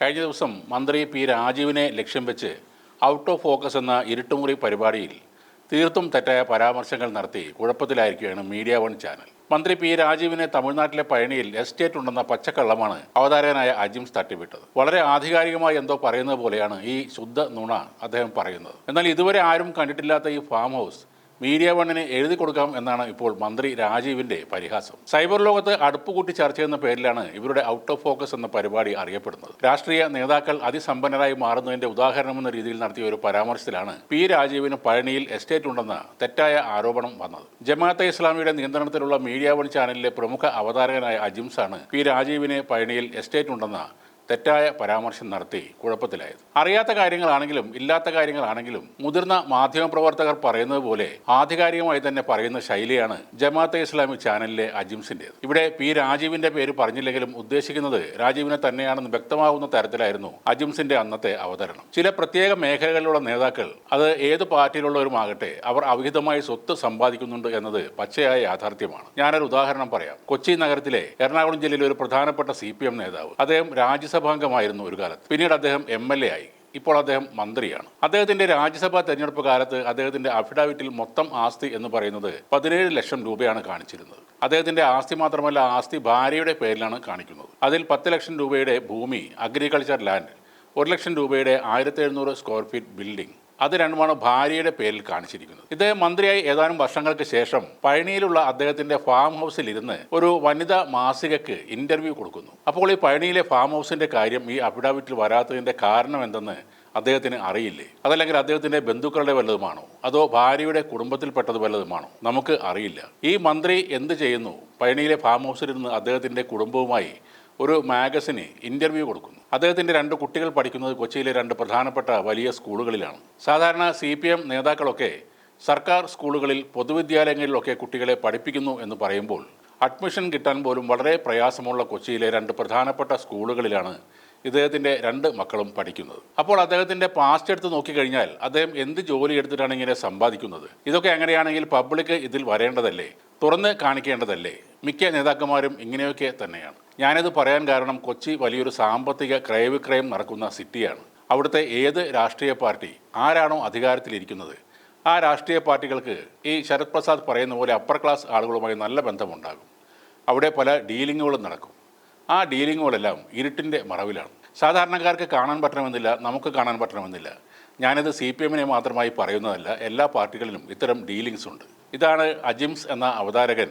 കഴിഞ്ഞ ദിവസം മന്ത്രി പി രാജീവിനെ ലക്ഷ്യം വെച്ച് ഔട്ട് ഓഫ് ഫോക്കസ് എന്ന ഇരുട്ടുമുറി പരിപാടിയിൽ തീർത്തും തെറ്റായ പരാമർശങ്ങൾ നടത്തി കുഴപ്പത്തിലായിരിക്കുകയാണ് മീഡിയ വൺ ചാനൽ. മന്ത്രി പി രാജീവിനെ തമിഴ്നാട്ടിലെ പഴനിയിൽ എസ്റ്റേറ്റ് ഉണ്ടെന്ന പച്ചക്കള്ളമാണ് അവതാരകനായ അജിംസ് തട്ടിവിട്ടത്. വളരെ ആധികാരികമായി എന്തോ പറയുന്നത് പോലെയാണ് ഈ ശുദ്ധ നുണ അദ്ദേഹം പറയുന്നത്. എന്നാൽ ഇതുവരെ ആരും കണ്ടിട്ടില്ലാത്ത ഈ ഫാം ഹൗസ് മീഡിയ വണ്ണിന് എഴുതി കൊടുക്കാം എന്നാണ് ഇപ്പോൾ മന്ത്രി രാജീവിന്റെ പരിഹാസം. സൈബർ ലോകത്ത് അടുപ്പ് കൂട്ടി ചർച്ച എന്ന പേരിലാണ് ഇവരുടെ ഔട്ട് ഓഫ് ഫോക്കസ് എന്ന പരിപാടി അറിയപ്പെടുന്നത്. രാഷ്ട്രീയ നേതാക്കൾ അതിസമ്പന്നരായി മാറുന്നതിന്റെ ഉദാഹരണം എന്ന രീതിയിൽ നടത്തിയ ഒരു പരാമർശത്തിലാണ് പി രാജീവിന് പഴനിയിൽ എസ്റ്റേറ്റ് ഉണ്ടെന്ന തെറ്റായ ആരോപണം വന്നത്. ജമാഅത്തെ ഇസ്ലാമിയുടെ നിയന്ത്രണത്തിലുള്ള മീഡിയ വൺ ചാനലിലെ പ്രമുഖ അവതാരകനായ അജിംസാണ് പി രാജീവിന് പഴനിയിൽ എസ്റ്റേറ്റ് ഉണ്ടെന്ന തെറ്റായ പരാമർശം നടത്തി കുഴപ്പത്തിലായത്. അറിയാത്ത കാര്യങ്ങളാണെങ്കിലും ഇല്ലാത്ത കാര്യങ്ങളാണെങ്കിലും മുതിർന്ന മാധ്യമപ്രവർത്തകർ പറയുന്നത് പോലെ ആധികാരികമായി തന്നെ പറയുന്ന ശൈലിയാണ് ജമാഅത്തെ ഇസ്ലാമി ചാനലിലെ അജിംസിന്റെത്. ഇവിടെ പി രാജീവിന്റെ പേര് പറഞ്ഞില്ലെങ്കിലും ഉദ്ദേശിക്കുന്നത് രാജീവിനെ തന്നെയാണെന്ന് വ്യക്തമാവുന്ന തരത്തിലായിരുന്നു അജിംസിന്റെ അന്നത്തെ അവതരണം. ചില പ്രത്യേക മേഖലകളിലുള്ള നേതാക്കൾ അത് ഏത് പാർട്ടിയിലുള്ളവരുമാകട്ടെ അവർ അവിഹിതമായി സ്വത്ത് സമ്പാദിക്കുന്നുണ്ട് എന്നത് പച്ചയായ യാഥാർത്ഥ്യമാണ്. ഞാനൊരു ഉദാഹരണം പറയാം. കൊച്ചി നഗരത്തിലെ എറണാകുളം ജില്ലയിലെ ഒരു പ്രധാനപ്പെട്ട സി നേതാവ്. അദ്ദേഹം രാജ്യസഭാംഗമായിരുന്നു ഒരു കാലത്ത്. പിന്നീട് അദ്ദേഹം എം എൽ എ ആയി. ഇപ്പോൾ അദ്ദേഹം മന്ത്രിയാണ്. അദ്ദേഹത്തിന്റെ രാജ്യസഭാ തെരഞ്ഞെടുപ്പ് കാലത്ത് അദ്ദേഹത്തിന്റെ അഫിഡാവിറ്റിൽ മൊത്തം ആസ്തി എന്ന് പറയുന്നത് പതിനേഴ് ലക്ഷം രൂപയാണ് കാണിച്ചിരുന്നത്. അദ്ദേഹത്തിന്റെ ആസ്തി മാത്രമല്ല ആസ്തി ഭാര്യയുടെ പേരിലാണ് കാണിക്കുന്നത്. അതിൽ പത്ത് ലക്ഷം രൂപയുടെ ഭൂമി അഗ്രികൾച്ചർ ലാൻഡ് ഒരു ലക്ഷം രൂപയുടെ ആയിരത്തി എഴുന്നൂറ് സ്ക്വയർ ഫീറ്റ് ബിൽഡിംഗ് അത് രണ്ടുമാണ് ഭാര്യയുടെ പേരിൽ കാണിച്ചിരിക്കുന്നത്. ഇദ്ദേഹം മന്ത്രിയായി ഏതാനും വർഷങ്ങൾക്ക് ശേഷം പഴനിയിലുള്ള അദ്ദേഹത്തിന്റെ ഫാം ഹൗസിൽ ഇരുന്ന് ഒരു വനിതാ മാസികയ്ക്ക് ഇന്റർവ്യൂ കൊടുക്കുന്നു. അപ്പോൾ ഈ പഴനിയിലെ ഫാം ഹൗസിന്റെ കാര്യം ഈ അഫിഡാവിറ്റിൽ വരാത്തതിന്റെ കാരണം എന്തെന്ന് അദ്ദേഹത്തിന് അറിയില്ലേ? അതല്ലെങ്കിൽ അദ്ദേഹത്തിന്റെ ബന്ധുക്കളുടെ വല്ലതുമാണോ? അതോ ഭാര്യയുടെ കുടുംബത്തിൽപ്പെട്ടത് വല്ലതുമാണോ? നമുക്ക് അറിയില്ല. ഈ മന്ത്രി എന്ത് ചെയ്യുന്നു? പഴനിയിലെ ഫാം ഹൗസിൽ ഇരുന്ന് അദ്ദേഹത്തിന്റെ കുടുംബവുമായി ഒരു മാഗസിന് ഇന്റർവ്യൂ കൊടുക്കുന്നു. അദ്ദേഹത്തിന്റെ രണ്ട് കുട്ടികൾ പഠിക്കുന്നത് കൊച്ചിയിലെ രണ്ട് പ്രധാനപ്പെട്ട വലിയ സ്കൂളുകളിലാണ്. സാധാരണ സി പി എം നേതാക്കളൊക്കെ സർക്കാർ സ്കൂളുകളിൽ പൊതുവിദ്യാലയങ്ങളിലൊക്കെ കുട്ടികളെ പഠിപ്പിക്കുന്നു എന്ന് പറയുമ്പോൾ അഡ്മിഷൻ കിട്ടാൻ പോലും വളരെ പ്രയാസമുള്ള കൊച്ചിയിലെ രണ്ട് പ്രധാനപ്പെട്ട സ്കൂളുകളിലാണ് ഇദ്ദേഹത്തിന്റെ രണ്ട് മക്കളും പഠിക്കുന്നത്. അപ്പോൾ അദ്ദേഹത്തിന്റെ പാസ്റ്റ് എടുത്ത് നോക്കിക്കഴിഞ്ഞാൽ അദ്ദേഹം എന്ത് ജോലി എടുത്തിട്ടാണ് ഇങ്ങനെ സമ്പാദിക്കുന്നത്? ഇതൊക്കെ എങ്ങനെയാണെങ്കിൽ പബ്ലിക് ഇതിൽ വരേണ്ടതല്ലേ? തുറന്ന് കാണിക്കേണ്ടതല്ലേ? മിക്ക നേതാക്കന്മാരും ഇങ്ങനെയൊക്കെ തന്നെയാണ്. ഞാനിത് പറയാൻ കാരണം കൊച്ചി വലിയൊരു സാമ്പത്തിക ക്രയവിക്രയം നടക്കുന്ന സിറ്റിയാണ്. അവിടുത്തെ ഏത് രാഷ്ട്രീയ പാർട്ടി ആരാണോ അധികാരത്തിലിരിക്കുന്നത്? ആ രാഷ്ട്രീയ പാർട്ടികൾക്ക് ഈ ശരത് പ്രസാദ് പറയുന്ന പോലെ അപ്പർ ക്ലാസ് ആളുകളുമായി നല്ല ബന്ധമുണ്ടാകും. അവിടെ പല ഡീലിങ്ങുകളും നടക്കും. ആ ഡീലിങ്ങുകളെല്ലാം ഇരുട്ടിന്റെ മറവിലാണ്. സാധാരണക്കാർക്ക് കാണാൻ പറ്റണമെന്നില്ല നമുക്ക് കാണാൻ പറ്റണമെന്നില്ല. ഞാനിത് സി പി എമ്മിനെ മാത്രമായി പറയുന്നതല്ല എല്ലാ പാർട്ടികളിലും ഇത്തരം ഡീലിങ്സ് ഉണ്ട്. ഇതാണ് അജിംസ് എന്ന അവതാരകൻ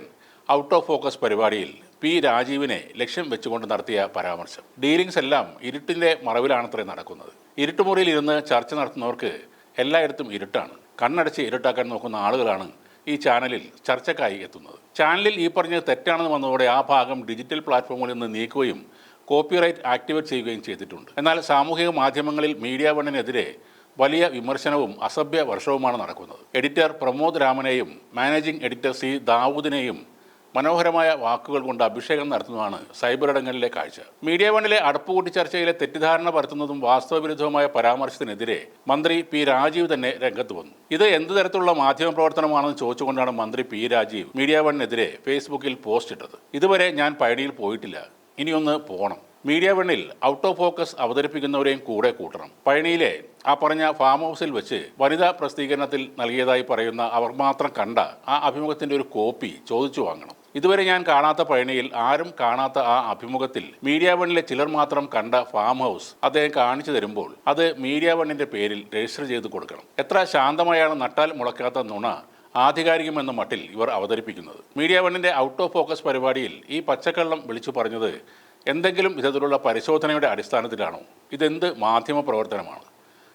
ഔട്ട് ഓഫ് ഫോക്കസ് പരിപാടിയിൽ പി രാജീവിനെ ലക്ഷ്യം വെച്ചുകൊണ്ട് നടത്തിയ പരാമർശം. ഡീലിങ്സ് എല്ലാം ഇരുട്ടിന്റെ മറവിലാണത്രേ നടക്കുന്നത്. ഇരുട്ടുമുറിയിൽ ഇരുന്ന് ചർച്ച നടത്തുന്നവർക്ക് എല്ലായിടത്തും ഇരുട്ടാണ്. കണ്ണടച്ച് ഇരുട്ടാക്കാൻ നോക്കുന്ന ആളുകളാണ് ഈ ചാനലിൽ ചർച്ചക്കായി എത്തുന്നത്. ചാനലിൽ ഈ പറഞ്ഞത് തെറ്റാണെന്ന് വന്നതോടെ ആ ഭാഗം ഡിജിറ്റൽ പ്ലാറ്റ്ഫോമുകളിൽ നിന്ന് നീക്കുകയും കോപ്പിറൈറ്റ് ആക്ടിവേറ്റ് ചെയ്യുകയും ചെയ്തിട്ടുണ്ട്. എന്നാൽ സാമൂഹിക മാധ്യമങ്ങളിൽ മീഡിയ വണ്ണിനെതിരെ വലിയ വിമർശനവും അസഭ്യ വർഷവുമാണ് നടക്കുന്നത്. എഡിറ്റർ പ്രമോദ് രാമനെയും മാനേജിംഗ് എഡിറ്റർ സി ദാവൂദിനെയും മനോഹരമായ വാക്കുകൾ കൊണ്ട് അഭിഷേകം നടത്തുന്നതാണ് സൈബർ ഇടങ്ങളിലെ കാഴ്ച. മീഡിയ വണ്ണിലെ അടപ്പുകൂട്ടി ചർച്ചയിലെ തെറ്റിദ്ധാരണ പരത്തുന്നതും വാസ്തവവിരുദ്ധവുമായ പരാമർശത്തിനെതിരെ മന്ത്രി പി രാജീവ് തന്നെ രംഗത്ത് വന്നു. ഇത് എന്ത് തരത്തിലുള്ള മാധ്യമ പ്രവർത്തനമാണെന്ന് ചോദിച്ചുകൊണ്ടാണ് മന്ത്രി പി രാജീവ് മീഡിയ വണ്ണിനെതിരെ ഫേസ്ബുക്കിൽ പോസ്റ്റ് ഇട്ടത്. ഇതുവരെ ഞാൻ പഴനിയിൽ പോയിട്ടില്ല. ഇനിയൊന്ന് പോകണം മീഡിയ വണ്ണിൽ ഔട്ട് ഓഫ് ഫോക്കസ് അവതരിപ്പിക്കുന്നവരെയും കൂടെ കൂട്ടണം. പഴനിയിലെ ആ പറഞ്ഞ ഫാം ഹൗസിൽ വെച്ച് വനിതാ പ്രസിദ്ധീകരണത്തിൽ നൽകിയതായി പറയുന്ന അവർ മാത്രം കണ്ട ആ അഭിമുഖത്തിന്റെ ഒരു കോപ്പി ചോദിച്ചു വാങ്ങണം. ഇതുവരെ ഞാൻ കാണാത്ത പഴനിയിൽ ആരും കാണാത്ത ആ അഭിമുഖത്തിൽ മീഡിയ വണ്ണിലെ ചിലർ മാത്രം കണ്ട ഫാം ഹൗസ് അദ്ദേഹം കാണിച്ചു തരുമ്പോൾ അത് മീഡിയ വണ്ണിന്റെ പേരിൽ രജിസ്റ്റർ ചെയ്ത് കൊടുക്കണം. എത്ര ശാന്തമായാണ് നട്ടാൽ മുളക്കാത്ത നുണ ആധികാരികമെന്ന മട്ടിൽ ഇവർ അവതരിപ്പിക്കുന്നത്. മീഡിയ വണ്ണിന്റെ ഔട്ട് ഓഫ് ഫോക്കസ് പരിപാടിയിൽ ഈ പച്ചക്കള്ളം വിളിച്ചു പറഞ്ഞത് എന്തെങ്കിലും വിധത്തിലുള്ള പരിശോധനയുടെ അടിസ്ഥാനത്തിലാണോ? ഇതെന്ത് മാധ്യമ പ്രവർത്തനമാണ്?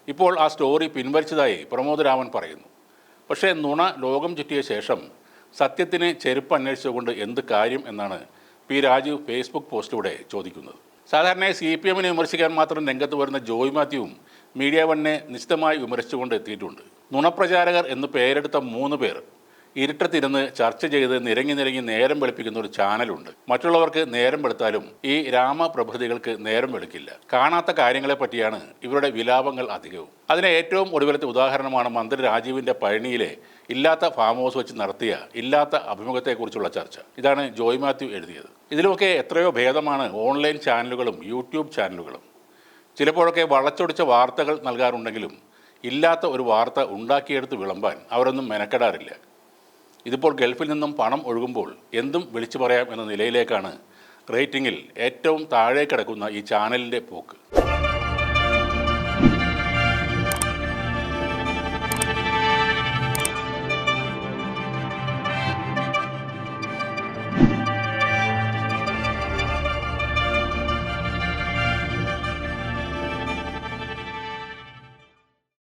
ഇപ്പോൾ ആ സ്റ്റോറി പിൻവലിച്ചതായി പ്രമോദ് രാമൻ പറയുന്നു. പക്ഷേ നുണ ലോകം ചുറ്റിയ ശേഷം സത്യത്തിന് ചെരുപ്പ് അന്വേഷിച്ചുകൊണ്ട് എന്ത് കാര്യം എന്നാണ് പി രാജു ഫേസ്ബുക്ക് പോസ്റ്റിലൂടെ ചോദിക്കുന്നത്. സാധാരണയായി സി പി എമ്മിനെ വിമർശിക്കാൻ മാത്രം രംഗത്ത് വരുന്ന ജോയ് മാത്യുവും മീഡിയ വണ്ണിനെ നിശ്ചിതമായി വിമർശിച്ചുകൊണ്ട് എത്തിയിട്ടുണ്ട്. നുണപ്രചാരകർ എന്ന് പേരെടുത്ത മൂന്ന് പേർ ഇരുട്ടത്തിരുന്ന് ചർച്ച ചെയ്ത് നിരങ്ങി നിരങ്ങി നേരം വെളുപ്പിക്കുന്ന ഒരു ചാനലുണ്ട്. മറ്റുള്ളവർക്ക് നേരം വെളുത്താലും ഈ രാമപ്രഭൃതികൾക്ക് നേരം വെളുക്കില്ല. കാണാത്ത കാര്യങ്ങളെ പറ്റിയാണ് ഇവരുടെ വിലാപങ്ങൾ അധികവും. അതിന് ഏറ്റവും ഒടുവിലത്തെ ഉദാഹരണമാണ് മന്ത്രി രാജീവിന്റെ പഴനിയിലെ ഇല്ലാത്ത ഫാം ഹൗസ് വെച്ച് നടത്തിയ ഇല്ലാത്ത അഭിമുഖത്തെക്കുറിച്ചുള്ള ചർച്ച. ഇതാണ് ജോയ് മാത്യു എഴുതിയത്. ഇതിലുമൊക്കെ എത്രയോ ഭേദമാണ് ഓൺലൈൻ ചാനലുകളും യൂട്യൂബ് ചാനലുകളും ചിലപ്പോഴൊക്കെ വളച്ചൊടിച്ച വാർത്തകൾ നൽകാറുണ്ടെങ്കിലും ഇല്ലാത്ത ഒരു വാർത്ത ഉണ്ടാക്കിയെടുത്ത് വിളമ്പാൻ അവരൊന്നും മെനക്കെടാറില്ല. ഇതിപ്പോൾ ഗൾഫിൽ നിന്നും പണം ഒഴുകുമ്പോൾ എന്തും വിളിച്ചു പറയാം എന്ന നിലയിലേക്കാണ് റേറ്റിംഗിൽ ഏറ്റവും താഴെ കിടക്കുന്ന ഈ ചാനലിന്റെ പോക്ക്.